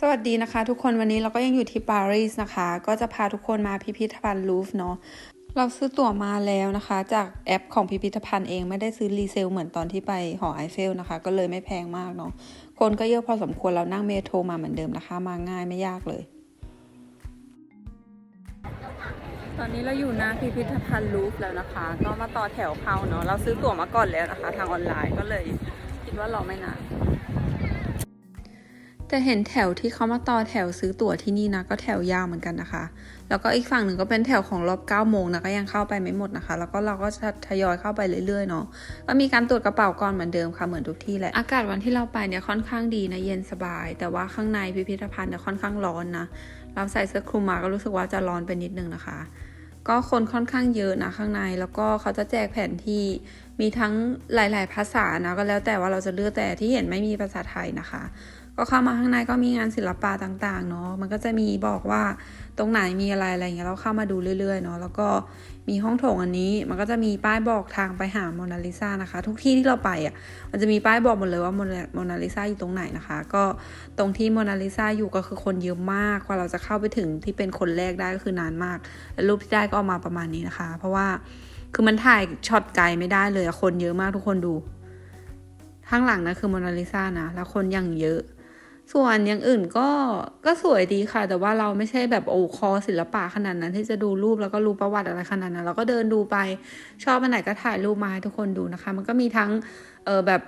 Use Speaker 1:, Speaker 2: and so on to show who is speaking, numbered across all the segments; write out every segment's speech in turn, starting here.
Speaker 1: สวัสดีนะคะ ทุกคนวันนี้เราก็ยังอยู่ที่ปารีสนะคะ ก็จะพาทุกคนมาพิพิธภัณฑ์ลูฟ์เนาะเราซื้อตั๋วมาแล้วนะคะ จากแอปของพิพิธภัณฑ์เองไม่ได้ซื้อรีเซลเหมือนตอนที่ไปหอไอเฟลนะคะ ก็เลยไม่แพงมากเนาะคนก็เยอะพอสมควรเรานั่งเมโทรมาเหมือนเดิมนะคะ มาง่ายไม่ยากเลย ตอนนี้เราอยู่หน้าพิพิธภัณฑ์ลูฟ์แล้วนะคะ ก็มาต่อแถวเข้าเนาะเราซื้อตั๋วมาก่อนแล้วนะคะ ทางออนไลน์ก็เลย คิดว่ารอไม่นาน แต่เห็นแถวที่เขามาต่อแถวซื้อตั๋วที่นี่นะก็แถวยาวเหมือนกันนะคะ แล้วก็อีกฝั่งหนึ่งก็เป็นแถวของรอบ9โมงนะก็ยังเข้าไปไม่หมดนะคะ แล้วก็เราก็จะทยอยเข้าไปเรื่อยๆเนาะก็มีการตรวจกระเป๋าก่อนเหมือนเดิมค่ะเหมือนทุกที่แหละอากาศวันที่เราไปเนี่ยค่อนข้างดีนะเย็นสบาย แต่ว่าข้างในพิพิธภัณฑ์เนี่ยค่อนข้างร้อนนะเราใส่เสื้อคลุมมาก็รู้สึกว่าจะร้อนไปนิดนึงนะคะ ก็คนค่อนข้างเยอะนะข้างในแล้วก็เขาจะแจกแผนที่ มีทั้งหลาย ๆ ภาษานะก็แล้วแต่ว่าเราจะเลือกแต่ที่เห็นไม่มีภาษาไทยนะคะ ก็เข้ามาข้างในก็มีงานศิลปะต่าง ๆ เนาะมันก็จะมีบอกว่าตรงไหนมีอะไรอะไรอย่างเงี้ยเราเข้ามาดูเรื่อย ๆ เนาะแล้วก็มีห้องโถงอันนี้ มันก็จะมีป้ายบอกทางไปหาโมนาลิซานะคะ ทุกที่ที่เราไปอะมันจะมีป้ายบอกหมดเลยว่าโมนาโมนาลิซาอยู่ตรงไหนนะคะ ก็ตรงที่โมนาลิซาอยู่ก็คือคนเยอะมากกว่าเราจะเข้าไปถึงที่เป็นคนแรกได้ก็คือนานมาก แล้วรูปที่ได้ก็ออกมาประมาณนี้นะคะ เพราะว่า คือมันถ่ายช็อตไกลไม่ได้เลยคนเยอะมากทุกคนดูข้างหลังนะคือโมนาลิซานะแล้วคนยังเยอะ ส่วนอย่างอื่นก็ก็สวยดีค่ะ แต่ว่าเราไม่ใช่แบบโอ้คอศิลปะขนาดนั้น ที่จะดูรูปแล้วก็รู้ประวัติอะไรขนาดนั้น เราก็เดินดูไปชอบอันไหนก็ถ่ายรูปมาให้ทุกคนดูนะคะ มันก็มีทั้งเออแบบ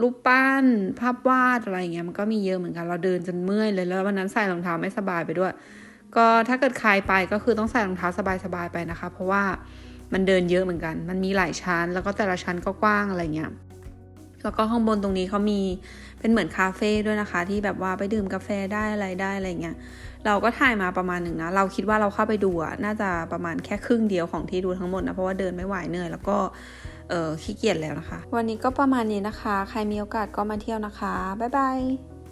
Speaker 1: รูปปั้นภาพวาดอะไรอย่างเงี้ยมันก็มีเยอะเหมือนกันเราเดินจนเมื่อยเลยแล้ววันนั้นใส่รองเท้าไม่สบายไปด้วย ก็ถ้าเกิดใครไปก็คือต้องใส่รองเท้าสบายๆไปนะคะ เพราะว่า มันเดินเยอะเหมือนกัน มันมีหลายชั้น แล้วก็แต่ละชั้นก็กว้างอะไรเงี้ย แล้วก็ข้างบนตรงนี้เขามีเป็นเหมือนคาเฟ่ด้วยนะคะ ที่แบบว่าไปดื่มกาแฟได้อะไรได้อะไรเงี้ย เราก็ถ่ายมาประมาณหนึ่งนะ เราคิดว่าเราเข้าไปดูอะน่าจะประมาณแค่ครึ่งเดียวของที่ดูทั้งหมดนะ เพราะว่าเดินไม่ไหวเหนื่อย แล้วก็เออขี้เกียจแล้วนะคะ วันนี้ก็ประมาณนี้นะคะ ใครมีโอกาสก็มาเที่ยวนะคะ บ๊ายบาย